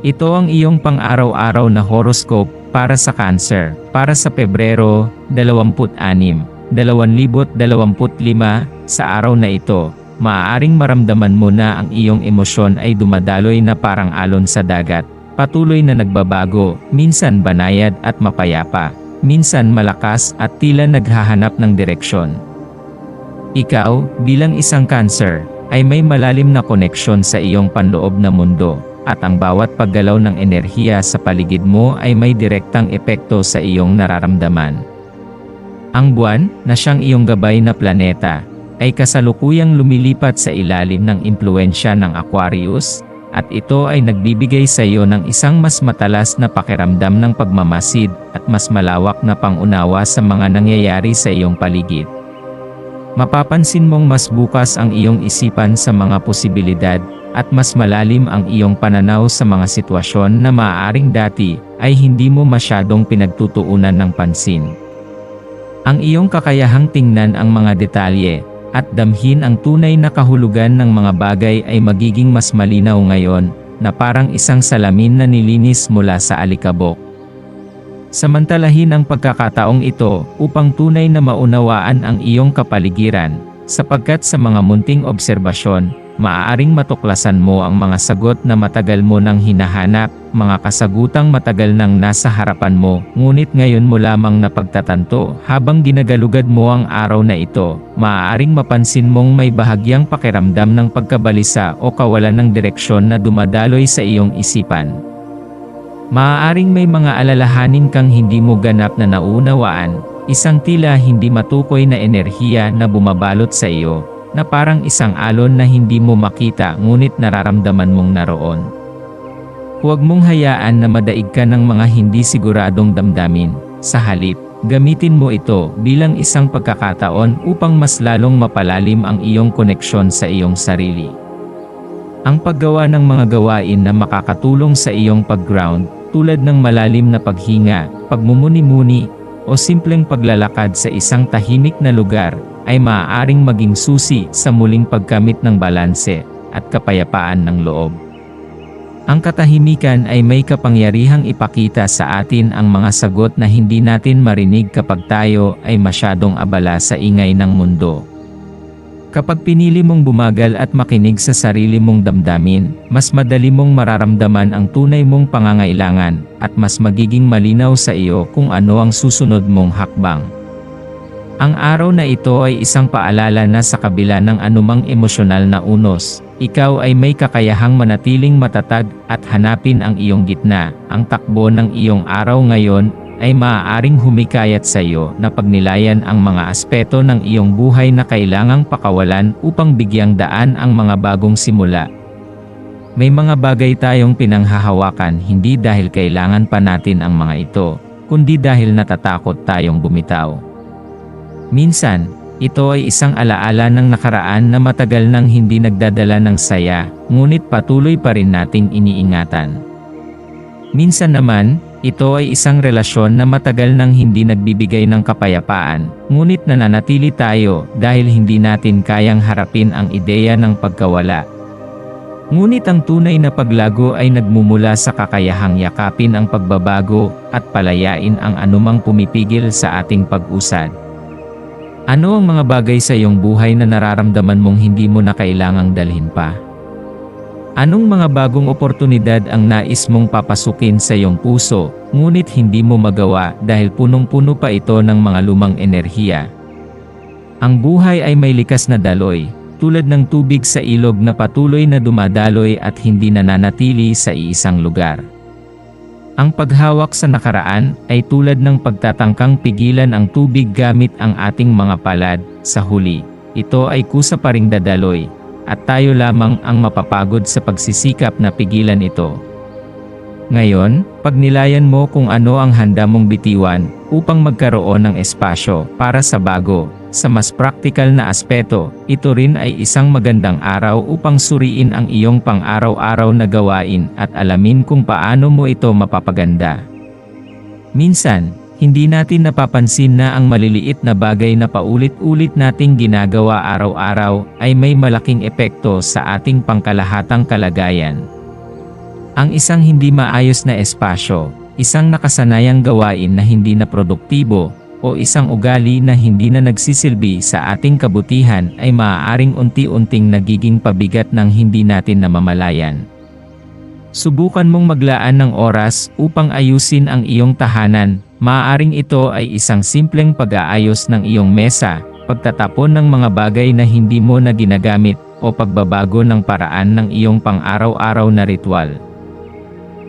Ito ang iyong pang-araw-araw na horoscope para sa Cancer, para sa Pebrero 26, 2025. Sa araw na ito, maaaring maramdaman mo na ang iyong emosyon ay dumadaloy na parang alon sa dagat, patuloy na nagbabago, minsan banayad at mapayapa, minsan malakas at tila naghahanap ng direksyon. Ikaw, bilang isang Cancer, ay may malalim na koneksyon sa iyong panloob na mundo at ang bawat paggalaw ng enerhiya sa paligid mo ay may direktang epekto sa iyong nararamdaman. Ang buwan, na siyang iyong gabay na planeta, ay kasalukuyang lumilipat sa ilalim ng impluensya ng Aquarius, at ito ay nagbibigay sa iyo ng isang mas matalas na pakiramdam ng pagmamasid at mas malawak na pangunawa sa mga nangyayari sa iyong paligid. Mapapansin mong mas bukas ang iyong isipan sa mga posibilidad at mas malalim ang iyong pananaw sa mga sitwasyon na maaaring dati ay hindi mo masyadong pinagtutuunan ng pansin. Ang iyong kakayahang tingnan ang mga detalye at damhin ang tunay na kahulugan ng mga bagay ay magiging mas malinaw ngayon na parang isang salamin na nilinis mula sa alikabok. Samantalahin ang pagkakataong ito upang tunay na maunawaan ang iyong kapaligiran, sapagkat sa mga munting obserbasyon, maaaring matuklasan mo ang mga sagot na matagal mo nang hinahanap, mga kasagutang matagal nang nasa harapan mo, ngunit ngayon mo lamang napagtatanto, habang ginagalugad mo ang araw na ito, maaaring mapansin mong may bahagyang pakiramdam ng pagkabalisa o kawalan ng direksyon na dumadaloy sa iyong isipan. Maaaring may mga alalahanin kang hindi mo ganap na naunawaan, isang tila hindi matukoy na enerhiya na bumabalot sa iyo, na parang isang alon na hindi mo makita ngunit nararamdaman mong naroon. Huwag mong hayaan na madaig ka ng mga hindi siguradong damdamin. Sa halip, gamitin mo ito bilang isang pagkakataon upang mas lalong mapalalim ang iyong koneksyon sa iyong sarili. Ang paggawa ng mga gawain na makakatulong sa iyong pag-ground, tulad ng malalim na paghinga, pagmumuni-muni, o simpleng paglalakad sa isang tahimik na lugar, ay maaaring maging susi sa muling pagkamit ng balanse at kapayapaan ng loob. Ang katahimikan ay may kapangyarihang ipakita sa atin ang mga sagot na hindi natin marinig kapag tayo ay masyadong abala sa ingay ng mundo. Kapag pinili mong bumagal at makinig sa sarili mong damdamin, mas madali mong mararamdaman ang tunay mong pangangailangan, at mas magiging malinaw sa iyo kung ano ang susunod mong hakbang. Ang araw na ito ay isang paalala na sa kabila ng anumang emosyonal na unos, ikaw ay may kakayahang manatiling matatag at hanapin ang iyong gitna. Ang takbo ng iyong araw ngayon ay maaaring humikayat sa iyo na pagnilayan ang mga aspeto ng iyong buhay na kailangang pakawalan upang bigyang daan ang mga bagong simula. May mga bagay tayong pinanghahawakan hindi dahil kailangan pa natin ang mga ito, kundi dahil natatakot tayong bumitaw. Minsan, ito ay isang alaala ng nakaraan na matagal nang hindi nagdadala ng saya, ngunit patuloy pa rin nating iniingatan. Minsan naman, ito ay isang relasyon na matagal nang hindi nagbibigay ng kapayapaan, ngunit nananatili tayo dahil hindi natin kayang harapin ang ideya ng pagkawala. Ngunit ang tunay na paglago ay nagmumula sa kakayahang yakapin ang pagbabago at palayain ang anumang pumipigil sa ating pag-usad. Ano ang mga bagay sa iyong buhay na nararamdaman mong hindi mo na kailangang dalhin pa? Anong mga bagong oportunidad ang nais mong papasukin sa iyong puso, ngunit hindi mo magawa dahil punong-puno pa ito ng mga lumang enerhiya? Ang buhay ay may likas na daloy, tulad ng tubig sa ilog na patuloy na dumadaloy at hindi nananatili sa iisang lugar. Ang paghawak sa nakaraan ay tulad ng pagtatangkang pigilan ang tubig gamit ang ating mga palad, sa huli. Ito ay kusa pa ring dadaloy, at tayo lamang ang mapapagod sa pagsisikap na pigilan ito. Ngayon, pagnilayan mo kung ano ang handa mong bitiwan upang magkaroon ng espasyo para sa bago. Sa mas praktikal na aspeto, ito rin ay isang magandang araw upang suriin ang iyong pang-araw-araw na gawain at alamin kung paano mo ito mapapaganda. Minsan, hindi natin napapansin na ang maliliit na bagay na paulit-ulit nating ginagawa araw-araw ay may malaking epekto sa ating pangkalahatang kalagayan. Ang isang hindi maayos na espasyo, isang nakasanayang gawain na hindi na produktibo, o isang ugali na hindi na nagsisilbi sa ating kabutihan ay maaaring unti-unting nagiging pabigat ng hindi natin namamalayan. Subukan mong maglaan ng oras upang ayusin ang iyong tahanan, maaaring ito ay isang simpleng pag-aayos ng iyong mesa, pagtatapon ng mga bagay na hindi mo na ginagamit, o pagbabago ng paraan ng iyong pang-araw-araw na ritual.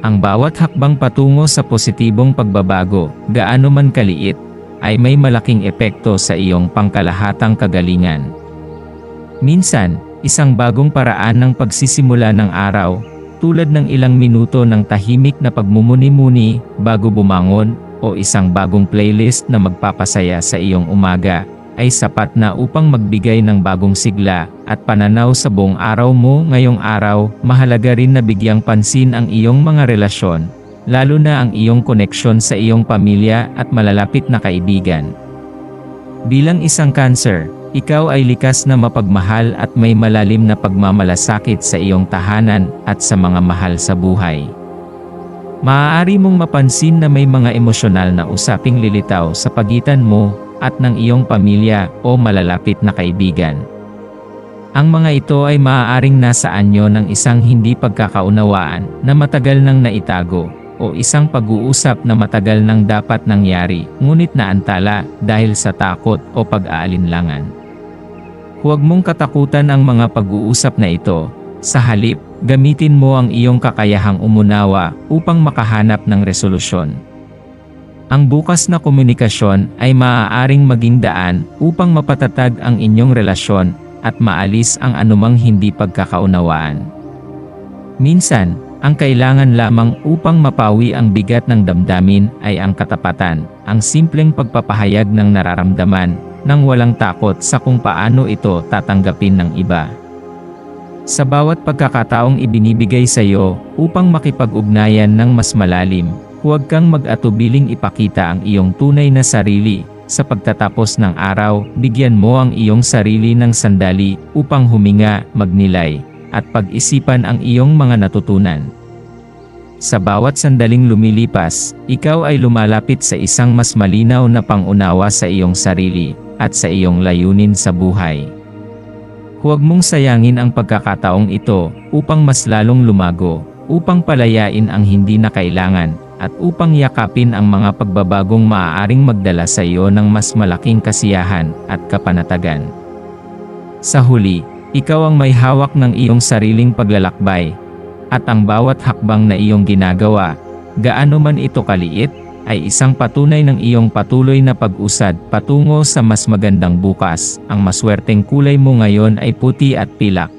Ang bawat hakbang patungo sa positibong pagbabago, gaano man kaliit, ay may malaking epekto sa iyong pangkalahatang kagalingan. Minsan, isang bagong paraan ng pagsisimula ng araw, tulad ng ilang minuto ng tahimik na pagmumuni-muni bago bumangon, o isang bagong playlist na magpapasaya sa iyong umaga, ay sapat na upang magbigay ng bagong sigla at pananaw sa buong araw mo ngayong araw, mahalaga rin na bigyang pansin ang iyong mga relasyon, lalo na ang iyong koneksyon sa iyong pamilya at malalapit na kaibigan. Bilang isang cancer, ikaw ay likas na mapagmahal at may malalim na pagmamalasakit sa iyong tahanan at sa mga mahal sa buhay. Maaari mong mapansin na may mga emosyonal na usaping lilitaw sa pagitan mo at ng iyong pamilya o malalapit na kaibigan. Ang mga ito ay maaaring nasa anyo ng isang hindi pagkakaunawaan na matagal nang naitago o isang pag-uusap na matagal nang dapat nangyari ngunit naantala dahil sa takot o pag-aalinlangan. Huwag mong katakutan ang mga pag-uusap na ito. Sa halip, gamitin mo ang iyong kakayahang umunawa upang makahanap ng resolusyon. Ang bukas na komunikasyon ay maaaring maging daan upang mapatatag ang inyong relasyon at maalis ang anumang hindi pagkakaunawaan. Minsan, ang kailangan lamang upang mapawi ang bigat ng damdamin ay ang katapatan, ang simpleng pagpapahayag ng nararamdaman, nang walang takot sa kung paano ito tatanggapin ng iba. Sa bawat pagkakataong ibinibigay sa iyo upang makipag-ugnayan ng mas malalim, huwag kang mag-atubiling ipakita ang iyong tunay na sarili. Sa pagtatapos ng araw, bigyan mo ang iyong sarili ng sandali upang huminga, magnilay, at pag-isipan ang iyong mga natutunan. Sa bawat sandaling lumilipas, ikaw ay lumalapit sa isang mas malinaw na pangunawa sa iyong sarili at sa iyong layunin sa buhay. Huwag mong sayangin ang pagkakataong ito upang mas lalong lumago, upang palayain ang hindi na kailangan, at upang yakapin ang mga pagbabagong maaaring magdala sa iyo ng mas malaking kasiyahan at kapanatagan. Sa huli, ikaw ang may hawak ng iyong sariling paglalakbay, at ang bawat hakbang na iyong ginagawa, gaano man ito kaliit, ay isang patunay ng iyong patuloy na pag-usad patungo sa mas magandang bukas. Ang maswerteng kulay mo ngayon ay puti at pilak.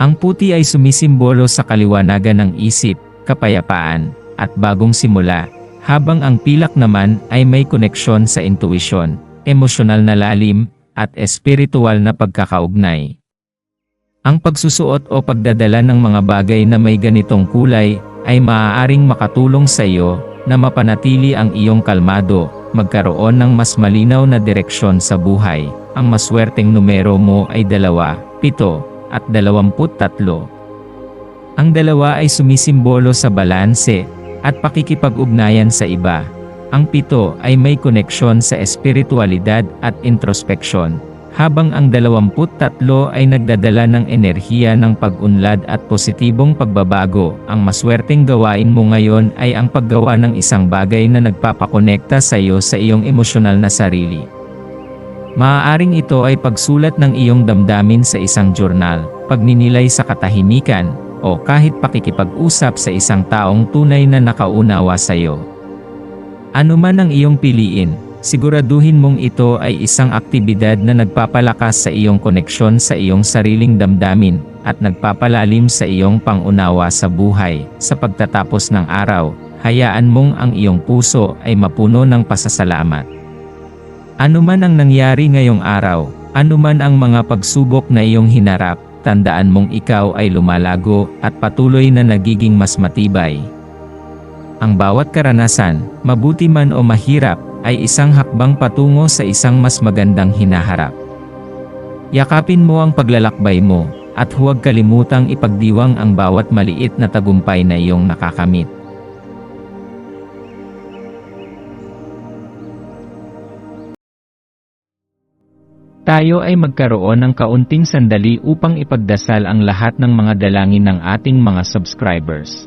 Ang puti ay sumisimbolo sa kaliwanagan ng isip, kapayapaan, at bagong simula, habang ang pilak naman ay may koneksyon sa intuisyon, emosyonal na lalim, at espiritual na pagkakaugnay. Ang pagsusuot o pagdadala ng mga bagay na may ganitong kulay ay maaaring makatulong sa iyo na mapanatili ang iyong kalmado, magkaroon ng mas malinaw na direksyon sa buhay. Ang maswerteng numero mo ay dalawa, pito, at dalawamput-tatlo. Ang dalawa ay sumisimbolo sa balanse at pakikipag-ugnayan sa iba. Ang pito ay may koneksyon sa espiritualidad at introspeksyon, habang ang 23 ay nagdadala ng enerhiya ng pag-unlad at positibong pagbabago, ang maswerteng gawain mo ngayon ay ang paggawa ng isang bagay na nagpapakonekta sa iyo sa iyong emosyonal na sarili. Maaaring ito ay pagsulat ng iyong damdamin sa isang journal, pagninilay sa katahimikan, o kahit pakikipag-usap sa isang taong tunay na nakaunawa sa iyo. Ano man ang iyong piliin, siguraduhin mong ito ay isang aktibidad na nagpapalakas sa iyong koneksyon sa iyong sariling damdamin, at nagpapalalim sa iyong pangunawa sa buhay. Sa pagtatapos ng araw, hayaan mong ang iyong puso ay mapuno ng pasasalamat. Ano man ang nangyari ngayong araw, ano man ang mga pagsubok na iyong hinarap, tandaan mong ikaw ay lumalago at patuloy na nagiging mas matibay. Ang bawat karanasan, mabuti man o mahirap, ay isang hakbang patungo sa isang mas magandang hinaharap. Yakapin mo ang paglalakbay mo, at huwag kalimutang ipagdiwang ang bawat maliit na tagumpay na iyong nakakamit. Tayo ay magkaroon ng kaunting sandali upang ipagdasal ang lahat ng mga dalangin ng ating mga subscribers,